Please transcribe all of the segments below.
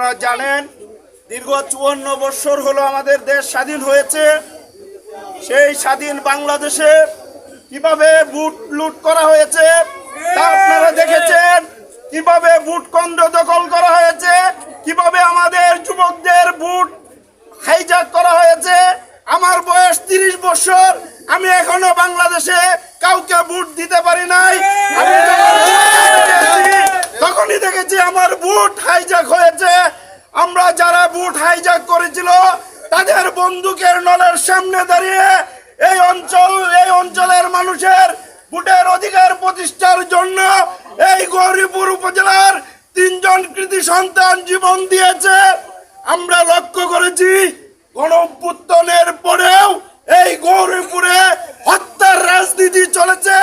আপনারা জানেন, দীর্ঘ চুয়ান্ন বৎসর হলো আমাদের দেশ স্বাধীন হয়েছে। সেই স্বাধীন বাংলাদেশে কীভাবে বুট লুট করা হয়েছে তা আপনারা দেখেছেন। কীভাবে বুট কেন্দ্র দখল করা হয়েছে, কীভাবে আমাদের যুবকদের বুট হাইজাক করা হয়েছে। আমার বয়স তিরিশ বছর, আমি এখনও বাংলাদেশে কাউকে বুট দিতে পারি নাই। তখনই দেখেছি আমার বুট হাইজাক হয়েছে। আমরা যারা বুট হাইজাক করেছিল, তাদের বন্দুকের নলের সামনে দাঁড়িয়ে এই অঞ্চল, এই অঞ্চলের মানুষের বুটের অধিকার প্রতিষ্ঠার জন্য এই গৌরীপুর উপজেলার তিনজন কৃতি সন্তান জীবন দিয়েছে। আমরা লক্ষ্য করেছি গণপুত্তনের পরেও এই গৌরীপুরে হত্যার রাজনীতি চলেছে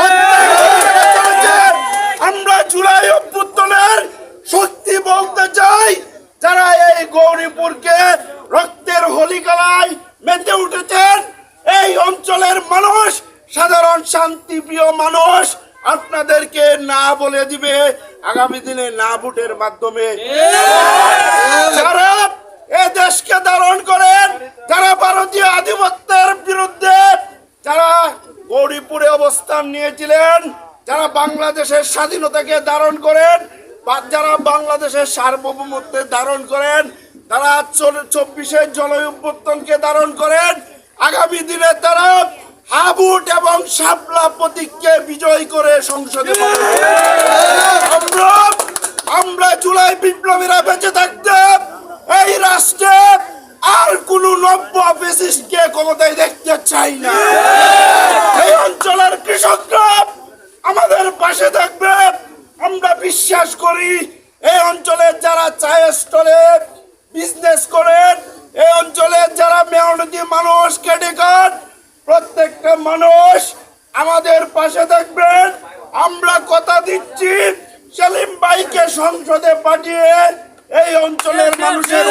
হত্যার ঘটনা চলেছে। আমরা জুলাই অভ্যুত্থানের শক্তি বলতে চাই যারা এই গৌরীপুরকে রক্তের হোলিকালায় মেতে উঠেছেন এই অঞ্চলের মানুষ সাধারণ শান্তিপ্রিয় মানুষ, আপনাদেরকে না বলে দিবে, আগামী দিনে না ভোটের মাধ্যমে। যারা এ দেশকে ধারণ করেন, যারা ভারতীয় আধিপত্যের বিরুদ্ধে, যারা গৌরীপুরে অবস্থান নিয়েছিলেন, যারা বাংলাদেশের স্বাধীনতাকে ধারণ করেন যারা বাংলাদেশের সার্বভৌমত্বের ধারণ করেন, তারা চব্বিশের জলবিবর্তনকে ধারণ করেন, আগামী দিনে তারা হাবুট এবং শাপলা প্রতীককে বিজয় করে সংসদে আমরা আমরা জুলাই বিপ্লবীরা বেঁচে থাকতে এই রাষ্ট্রে আর কোন নব্য ফেসিস্টকে ক্ষমতায় দেখতে চাই না। এই অঞ্চলের কৃষকরা আমাদের পাশে থাকবে। আমরা বিশ্বাস করি এই অঞ্চলের যারা চায়ের স্টলে বিজনেস করেন এই অঞ্চলের যারা মেয়নতি মানুষ কেটে খান প্রত্যেকটা মানুষ আমাদের পাশে থাকবেন। আমরা কথা দিচ্ছি সেলিম ভাইকে সংসদে পাঠিয়ে এই অঞ্চলের মানুষের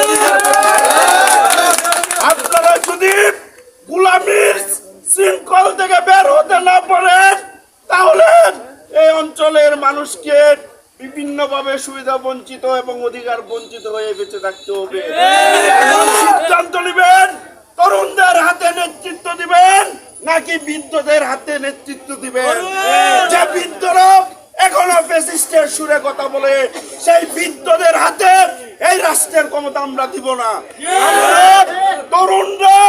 আপনারা যদি গুলামির শৃঙ্খল থেকে বের হতে না পারেন তাহলে এই অঞ্চলের মানুষকে বিভিন্ন ভাবে সুবিধা বঞ্চিত এবং অধিকার বঞ্চিত হয়ে বেঁচে থাকতে হবে। সিদ্ধান্ত নেবেন তরুণদের হাতে নেতৃত্ব দিবেন নাকি বৃদ্ধদের হাতে নেতৃত্ব দিবে? যে বৃদ্ধরা এখনও ফেসিস্টের সুরে কথা বলে সেই বৃদ্ধদের হাতে এই রাষ্ট্রের ক্ষমতা আমরা দিব না। তরুণরা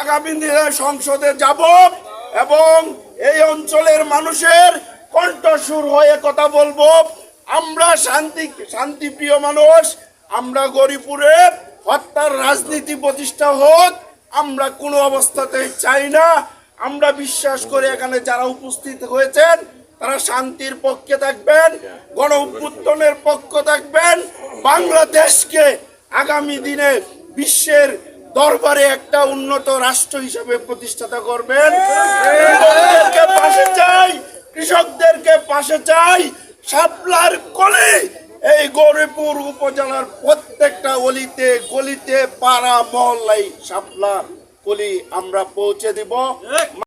আগামী দিনে সংসদে যাব এবং এই অঞ্চলের মানুষের কণ্ঠস্বর হয়ে কথা বলব। আমরা শান্তি শান্তিপ্রিয় মানুষ আমরা গরিপুরে হত্যার রাজনীতি প্রতিষ্ঠা হোক আমরা কোনো অবস্থাতেই চাই না। আমরা বিশ্বাস করি এখানে যারা উপস্থিত হয়েছেন, তারা শান্তির পক্ষে থাকবেন, গণ উত্তনের পক্ষ থাকবেন। বাংলাদেশকে আগামী দিনে বিশ্বের দরবারে একটা উন্নত রাষ্ট্র হিসেবে প্রতিষ্ঠাতা করবেন। পাশে চাই, কৃষকদেরকে পাশে চাই সাপলার কলে এই গৌরীপুর উপজেলার প্রত্যেকটা অলিতে, গলিতে পাড়া মহল্লাই শাপলার কলি আমরা পৌঁছে দিব।